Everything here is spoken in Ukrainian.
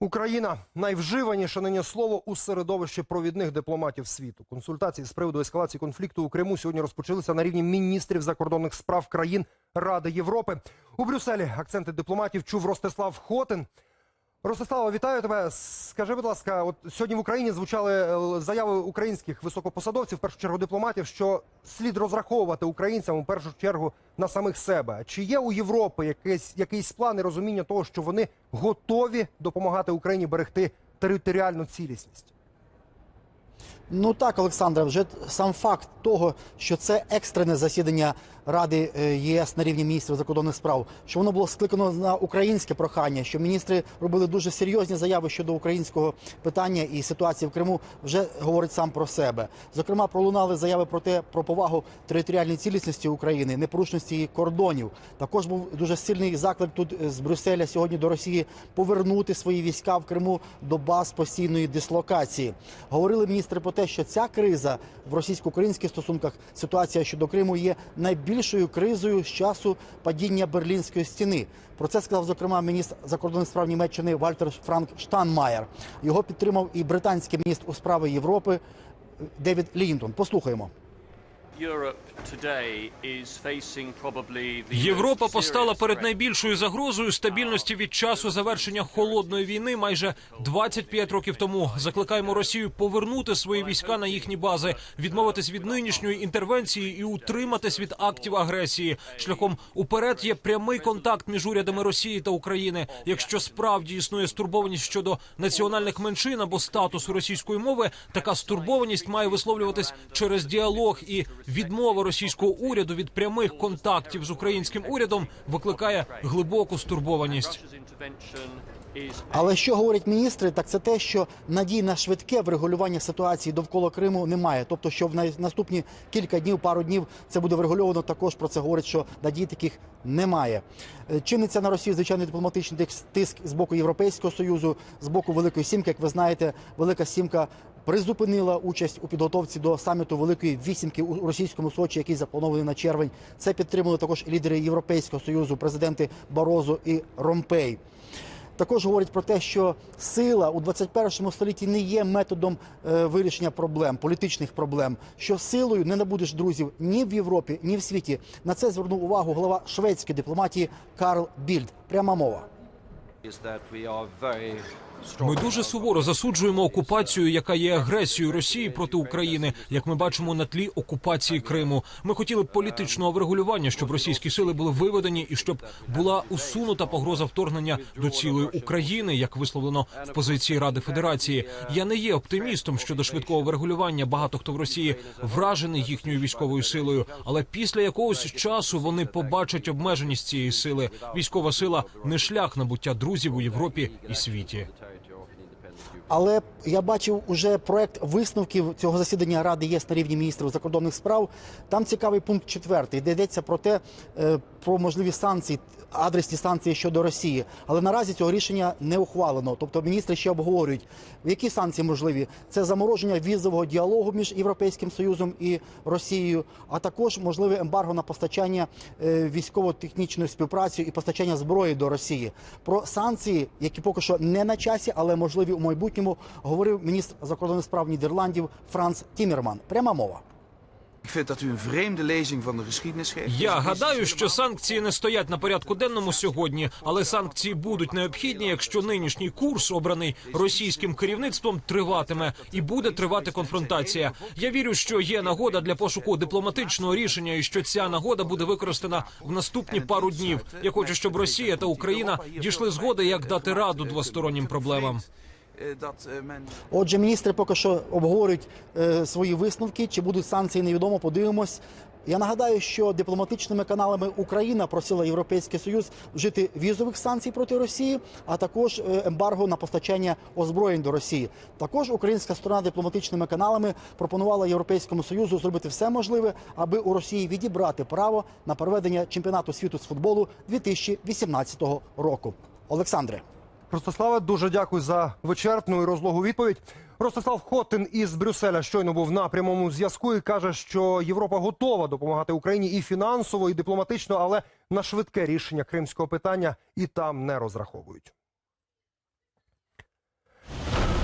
Україна найвживаніше нині слово у середовищі провідних дипломатів світу. Консультації з приводу ескалації конфлікту у Криму сьогодні розпочалися на рівні міністрів закордонних справ країн Ради Європи. У Брюсселі акценти дипломатів чув Ростислав Хотин. Ростислава, вітаю тебе. Скажи, будь ласка, от сьогодні в Україні звучали е, заяви українських високопосадовців, в першу чергу дипломатів, що слід розраховувати українцям у першу чергу на самих себе. Чи є у Європи якийсь, якийсь план і розуміння того, що вони готові допомагати Україні берегти територіальну цілісність? Ну так, Олександре, вже сам факт того, що це екстрене засідання Ради е, ЄС на рівні міністрів закордонних справ, що воно було скликано на українське прохання, що міністри робили дуже серйозні заяви щодо українського питання і ситуації в Криму, вже говорить сам про себе. Зокрема, пролунали заяви про те про повагу територіальної цілісності України, непорушності її кордонів. Також був дуже сильний заклик тут е, з Брюсселя сьогодні до Росії повернути свої війська в Криму до баз постійної дислокації. Говорили міністри про те, що ця криза в російсько-українських стосунках, ситуація щодо Криму є найбільшою кризою з часу падіння Берлінської стіни. Про це сказав зокрема міністр закордонних справ Німеччини Вальтер Франк Штанмаєр. Його підтримав і британський міністр у справи Європи Девід Лінтон. Послухаємо. Європа постала перед найбільшою загрозою стабільності від часу завершення холодної війни майже 25 років тому. Закликаємо Росію повернути свої війська на їхні бази, відмовитись від нинішньої інтервенції і утриматись від актів агресії. Шляхом уперед є прямий контакт між урядами Росії та України. Якщо справді існує стурбованість щодо національних меншин або статусу російської мови, така стурбованість має висловлюватись через діалог і відмова російського уряду від прямих контактів з українським урядом викликає глибоку стурбованість. Але що говорять міністри, так це те, що надій на швидке врегулювання ситуації довкола Криму немає. Тобто, що в наступні кілька днів, пару днів це буде врегульовано. Також про це говорять, що надій таких немає. Е, Чиниться на Росії звичайно дипломатичний тиск з боку Європейського союзу, з боку Великої Сімки. Як ви знаєте, Велика Сімка призупинила участь у підготовці до саміту Великої Вісімки у російському Сочі, який запланований на червень. Це підтримали також лідери Європейського союзу, президенти Барозо і Ромпей. Також говорять про те, що сила у 21 столітті не є методом е, вирішення проблем, політичних проблем. Що силою не набудеш друзів ні в Європі, ні в світі. На це звернув увагу голова шведської дипломатії Карл Більд. Пряма мова. Ми дуже суворо засуджуємо окупацію, яка є агресією Росії проти України, як ми бачимо на тлі окупації Криму. Ми хотіли б політичного врегулювання, щоб російські сили були виведені і щоб була усунута погроза вторгнення до цілої України, як висловлено в позиції Ради Федерації. Я не є оптимістом щодо швидкого врегулювання. Багато хто в Росії вражений їхньою військовою силою, але після якогось часу вони побачать обмеженість цієї сили. Військова сила не шлях набуття друзів у Європі і світі. Але я бачив уже проект висновків цього засідання Ради ЄС на рівні міністрів закордонних справ. Там цікавий пункт четвертий, де йдеться про те, е, про можливі санкції, адресні санкції щодо Росії. Але наразі цього рішення не ухвалено. Тобто міністри ще обговорюють, які санкції можливі. Це замороження візового діалогу між Європейським Союзом і Росією, а також можливе ембарго на постачання е, військово-технічної співпраці і постачання зброї до Росії. Про санкції, які поки що не на часі, але можливі у майбутньому, говорив міністр закордонних справ Нідерландів Франц Тімерман. Пряма мова. Я гадаю, що санкції не стоять на порядку денному сьогодні, але санкції будуть необхідні, якщо нинішній курс, обраний російським керівництвом, триватиме і буде тривати конфронтація. Я вірю, що є нагода для пошуку дипломатичного рішення, і що ця нагода буде використана в наступні пару днів. Я хочу, щоб Росія та Україна дійшли згоди, як дати раду двостороннім проблемам. Dat eh, Отже, міністри поки що обговорюють е, свої висновки. Чи будуть санкції, невідомо. Подивимось. Я нагадаю, що дипломатичними каналами Україна просила Європейський Союз вжити візових санкцій проти Росії, а також е, ембарго на постачання озброєнь до Росії. Також українська сторона дипломатичними каналами пропонувала Європейському Союзу зробити все можливе, аби у Росії відібрати право на проведення чемпіонату світу з футболу 2018 року. Олександре. Ростиславе, дуже дякую за вичерпну і розлогу відповідь. Ростислав Хотин із Брюсселя щойно був на прямому зв'язку і каже, що Європа готова допомагати Україні і фінансово, і дипломатично, але на швидке рішення кримського питання і там не розраховують.